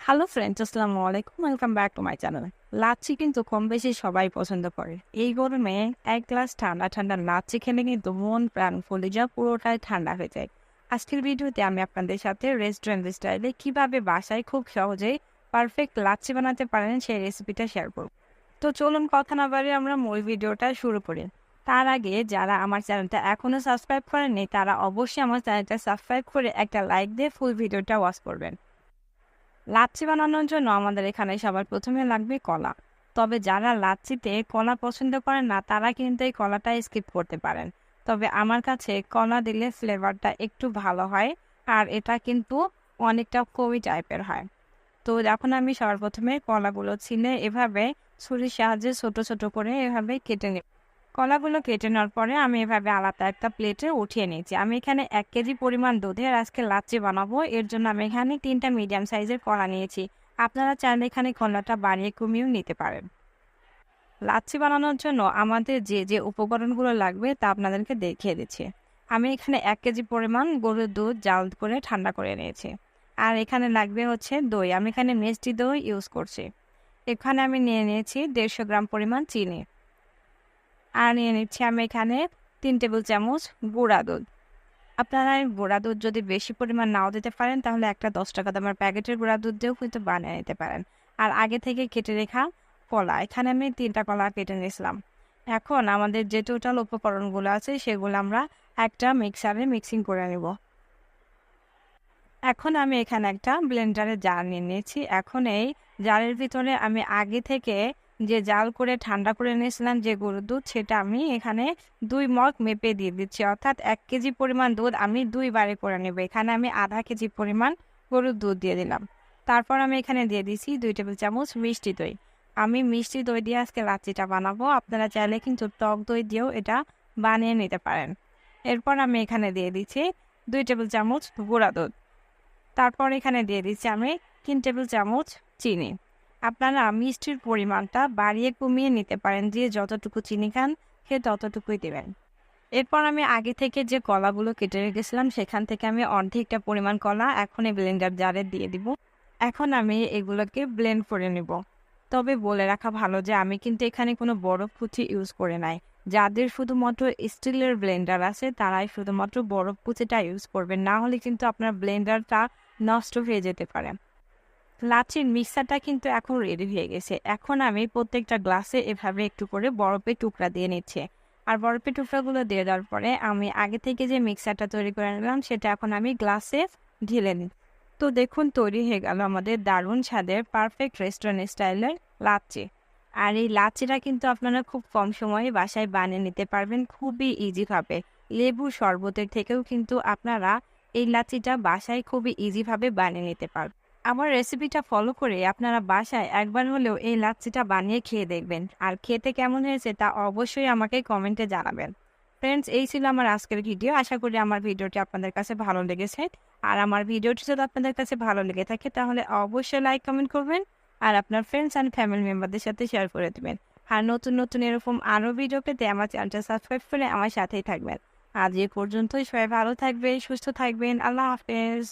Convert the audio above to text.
Hello friends আসসালামু আলাইকুম welcome back to my channel lassi কিন্তু কম বেশি সবাই পছন্দ করে। এই গরমে এক গ্লাস ঠান্ডা ঠান্ডা লাচ্ছি খেলে কিন্তু মন, প্রাণ যা পুরোটাই ঠান্ডা হয়ে যায়। আজকের ভিডিওতে আমি আপনাদের সাথে রেস্টুরেন্ট স্টাইলে কীভাবে বাসায় খুব সহজেই পারফেক্ট লাচ্ছি বানাতে পারেন সেই রেসিপিটা শেয়ার করব। তো চলুন কথা না বাড়ি আমরা মূল ভিডিওটা শুরু করি। তার আগে যারা আমার চ্যানেলটা এখনও সাবস্ক্রাইব করেননি, তারা অবশ্যই আমার চ্যানেলটা সাবস্ক্রাইব করে একটা লাইক দিয়ে ফুল ভিডিওটা ওয়াচ করবেন। লাচ্ছি বানানোর জন্য আমাদের এখানে সবার প্রথমে লাগবে কলা। তবে যারা লাচ্ছিতে কলা পছন্দ করেন না, তারা কিন্তু এই কলাটা স্কিপ করতে পারেন। তবে আমার কাছে কলা দিলে ফ্লেভারটা একটু ভালো হয় আর এটা কিন্তু অনেকটা কবি টাইপের হয়। তো এখন আমি সবার প্রথমে কলাগুলো ছিলে এভাবে ছুরির সাহায্যে ছোট ছোট করে এভাবে কেটে নেব। কলাগুলো কেটে নেওয়ার পরে আমি এভাবে আলাদা একটা প্লেটে উঠিয়ে নিয়েছি। আমি এখানে এক কেজি পরিমাণ দুধের আজকে লাচ্ছি বানাবো। এর জন্য আমি এখানে তিনটা মিডিয়াম সাইজের কলা নিয়েছি। আপনারা চাইলে এখানে কলাটা বাড়িয়ে কমিয়েও নিতে পারেন। লাচ্ছি বানানোর জন্য আমাদের যে যে উপকরণগুলো লাগবে তা আপনাদেরকে দেখিয়ে দিচ্ছি। আমি এখানে এক কেজি পরিমাণ গরুর দুধ জাল করে ঠান্ডা করে নিয়েছি। আর এখানে লাগবে হচ্ছে দই। আমি এখানে মিষ্টি দই ইউজ করছি। এখানে আমি নিয়ে নিয়েছি দেড়শো গ্রাম পরিমাণ চিনি। আর নিয়ে নিচ্ছি আমি এখানে তিন টেবিল চামচ গুঁড়া দুধ। আপনারা গুঁড়া দুধ যদি বেশি পরিমাণ নাও দিতে পারেন, তাহলে একটা দশ টাকা দামের প্যাকেটের গুঁড়া দুধ দিয়েও কিন্তু বানিয়ে নিতে পারেন। আর আগে থেকে কেটে রেখা কলা, এখানে আমি তিনটা কলা কেটে নিয়েছিলাম। এখন আমাদের যে টোটাল উপকরণগুলো আছে, সেগুলো আমরা একটা মিক্সারে মিক্সিং করে নেব। এখন আমি এখানে একটা ব্লেন্ডারে জার নিয়ে নিয়েছি। এখন এই জারের ভিতরে আমি আগে থেকে যে জাল করে, ঠান্ডা করে নিয়েছিলাম যে গরুর দুধ, সেটা আমি এখানে দুই মগ মেপে দিয়ে দিচ্ছি। অর্থাৎ এক কেজি পরিমাণ দুধ আমি দুই বারে করে নেব। এখানে আমি আধা কেজি পরিমাণ গরুর দুধ দিয়ে দিলাম। তারপর আমি এখানে দিয়ে দিচ্ছি দুই টেবিল চামচ মিষ্টি দই। আমি মিষ্টি দই দিয়ে আজকে লাচিটা বানাবো। আপনারা চাইলে কিন্তু টক দই দিয়েও এটা বানিয়ে নিতে পারেন। এরপর আমি এখানে দিয়ে দিচ্ছি দুই টেবিল চামচ গুঁড়া দুধ। তারপর এখানে দিয়ে দিচ্ছি আমি তিন টেবিল চামচ চিনি। আপনারা মিষ্টির পরিমাণটা বাড়িয়ে কমিয়ে নিতে পারেন, যে যতটুকু চিনি খান, সে ততটুকুই দেবেন। এরপর আমি আগে থেকে যে কলাগুলো কেটে রেখেছিলাম, সেখান থেকে আমি অর্ধেকটা পরিমাণ কলা এখন এই ব্লেন্ডার জারে দিয়ে দিব। এখন আমি এগুলোকে ব্লেন্ড করে নেব। তবে বলে রাখা ভালো যে আমি কিন্তু এখানে কোনো বরফ কুচি ইউজ করে নাই। যাদের শুধুমাত্র স্টিলের ব্লেন্ডার আছে, তারাই শুধুমাত্র বরফ কুচিটা ইউজ করবেন। না হলে কিন্তু আপনার ব্লেন্ডারটা নষ্ট হয়ে যেতে পারে। লাচির মিক্সারটা কিন্তু এখন রেডি হয়ে গেছে। এখন আমি প্রত্যেকটা গ্লাসে এভাবে একটু করে বরফের টুকরা দিয়ে নিচ্ছে। আর বরফের টুকরাগুলো দিয়ে দেওয়ার পরে আমি আগে থেকে যে মিক্সারটা তৈরি করে নিলাম, সেটা এখন আমি গ্লাসে ঢেলে নিই তো দেখুন, তৈরি হয়ে গেল আমাদের দারুণ স্বাদের পারফেক্ট রেস্টুরেন্ট স্টাইলের লাচ্ছি। আর এই লাচ্ছিটা কিন্তু আপনারা খুব কম সময়ে বাসায় বানিয়ে নিতে পারবেন, খুবই ইজিভাবে লেবু শরবতের থেকেও কিন্তু আপনারা এই লাচ্ছিটা বাসায় খুবই ইজিভাবে বানিয়ে নিতে পারবেন। আমার রেসিপিটা ফলো করে আপনারা বাসায় একবার হলেও এই লাচ্ছিটা বানিয়ে খেয়ে দেখবেন। আর খেতে কেমন হয়েছে তা অবশ্যই আমাকে কমেন্টে জানাবেন। ফ্রেন্ডস এই ছিল আমার আজকের ভিডিও আশা করি আমার ভিডিওটি আপনাদের কাছে ভালো লেগেছে। আর আমার ভিডিওটি যদি আপনাদের কাছে ভালো লেগে থাকে, তাহলে অবশ্যই লাইক কমেন্ট করবেন। আর আপনার ফ্রেন্ডস অ্যান্ড ফ্যামিলি মেম্বারদের সাথে শেয়ার করে দেবেন। আর নতুন নতুন এরকম আরও ভিডিও পেতে আমার চ্যানেলটা সাবস্ক্রাইব করে আমার সাথেই থাকবেন। আজ এ পর্যন্তই। সবাই ভালো থাকবেন, সুস্থ থাকবেন। আল্লাহ হাফেজ।